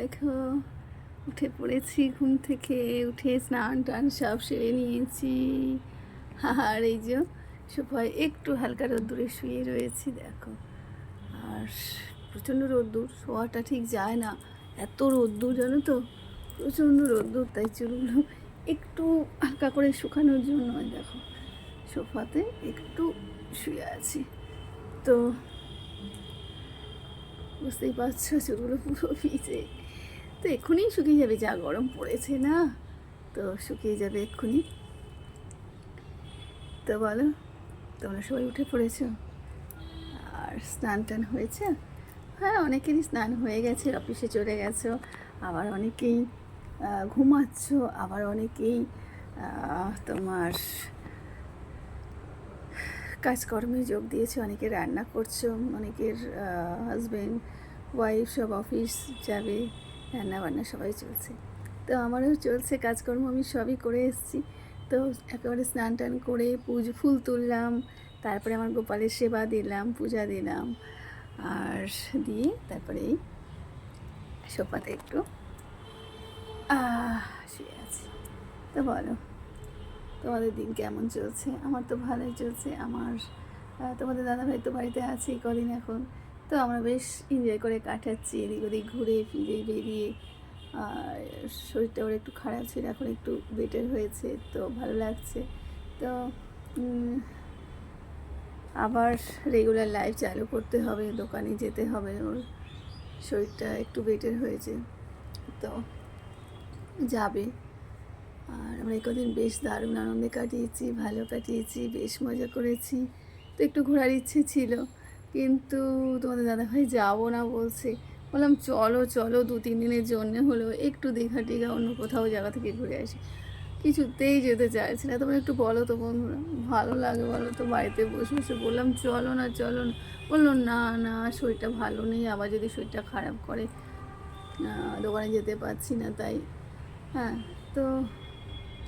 দেখো, উঠে পড়েছি ঘুম থেকে, উঠে স্নান টান সব সেরে নিয়েছি। আর এই যে সোফায় একটু হালকা রোদ্দুরে শুয়ে রয়েছি, দেখো। আর প্রচণ্ড রোদ্দুর, শোয়াটা ঠিক যায় না। এত রোদ্দুর, জানো তো? প্রচণ্ড রোদ্দুর, তাই চুলগুলো একটু হালকা করে শুকানোর জন্য, দেখো, সোফাতে একটু শুয়ে আছি। তো, বুঝতেই পারছ, চুলগুলো পুরো ভিজে। তো এক্ষুনি শুকিয়ে যাবে, যা গরম পড়েছে না? তো শুকিয়ে যাবে এক্ষুনি। তো বলো, তোমরা সবাই উঠে পড়েছো? আর স্নান টান হয়েছে? হ্যাঁ অনেকেরই স্নান হয়ে গেছে, অফিসে চলে গেছো, আবার অনেকেই ঘুমাচ্ছ, আবার অনেকেই তোমার কাজকর্মে যোগ দিয়েছে, অনেকে রান্না করছ, অনেকের হাজব্যান্ড ওয়াইফ সব অফিস যাবে। রান্না বান্না সবাই চলছে। তো আমারও চলছে কাজকর্ম, আমি সবই করে এসেছি। তো একেবারে স্নান টান করে পুজো, ফুল তুললাম, তারপরে আমার গোপালের সেবা দিলাম, পূজা দিলাম। আর দিয়ে তারপরে এই সোফাতে একটু শুয়ে আছি। তো বলো, তোমাদের দিন কেমন চলছে? আমার তো ভালোই চলছে। আমার তোমাদের দাদাভাই তো বাড়িতে আছে কদিন এখন? তো আমরা বেশ এনজয় করে কাটাচ্ছি, এদিক ওদিক ঘুরে ফিরে বেরিয়ে। আর শরীরটা ওর একটু খারাপ ছিল, এখন একটু বেটার হয়েছে, তো ভালো লাগছে। তো আবার রেগুলার লাইফ চালু করতে হবে, দোকানে যেতে হবে, ওর শরীরটা একটু বেটার হয়েছে। তো, যাবে। আর আমরা কদিন বেশ দারুণ আনন্দে কাটিয়েছি, ভালো কাটিয়েছি, বেশ মজা করেছি। তো একটু ঘোরার ইচ্ছে ছিল। কিন্তু তোমাদের দাদাভাই যাব না বলছে। বললাম, চলো চলো, দু, তিন দিনের জন্য হলো একটু দীঘা টিঘা অন্য কোথাও জায়গা থেকে ঘুরে আসি। কিছুতেই যেতে চাইছে না। তোমরা একটু বলো তো বন্ধুরা, ভালো লাগে বলো তো, বাড়িতে বসে বসে বললাম, চলো না চলো না। বলল, না না, শরীরটা ভালো নেই, আবার যদি শরীরটা খারাপ করে দোকানে যেতে পারছি না তাই। হ্যাঁ তো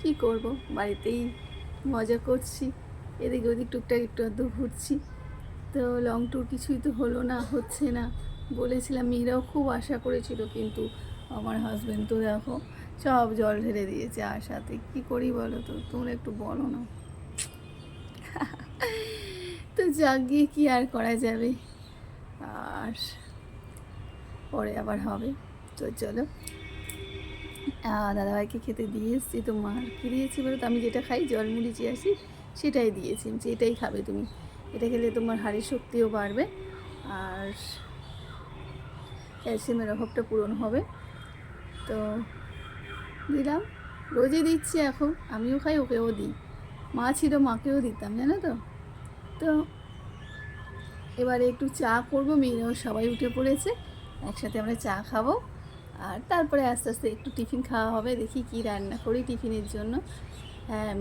কী করব? বাড়িতেই মজা করছি এদিক ওদিক টুকটাক একটু আধটু ঘুরছি। তো লং ট্যুর কিছুই তো হলো না, হচ্ছে না। বলেছিলাম মেয়েরাও খুব আশা করেছিল কিন্তু আমার হাজব্যান্ড তো দেখো সব জল ঢেলে দিয়েছে আশাতে। কি করি বলো তো? তোমরা একটু বলো না। তো যাক, গিয়ে কী আর করা যাবে? আর পরে আবার হবে। তো চলো। দাদাভাইকে খেতে দিয়ে এসেছি। তো মার কী দিয়েছি বলো তো? আমি যেটা খাই জল মুড়ি আসি সেটাই দিয়েছি। যে এটাই খাবে তুমি। এটা খেলে তোমার হাড়ের শক্তিও বাড়বে আর ক্যালসিয়ামের অভাবটা পূরণ হবে। তো দিলাম। রোজই দিচ্ছি এখন। আমিও খাই, ওকেও দিই। মা ছিল, মাকেও দিতাম, জানো তো? তো এবারে একটু চা করব। মেয়েরাও সবাই উঠে পড়েছে। একসাথে আমরা চা খাব। আর তারপরে আস্তে আস্তে একটু টিফিন খাওয়া হবে। দেখি কি রান্না করি টিফিনের জন্য। হ্যাঁ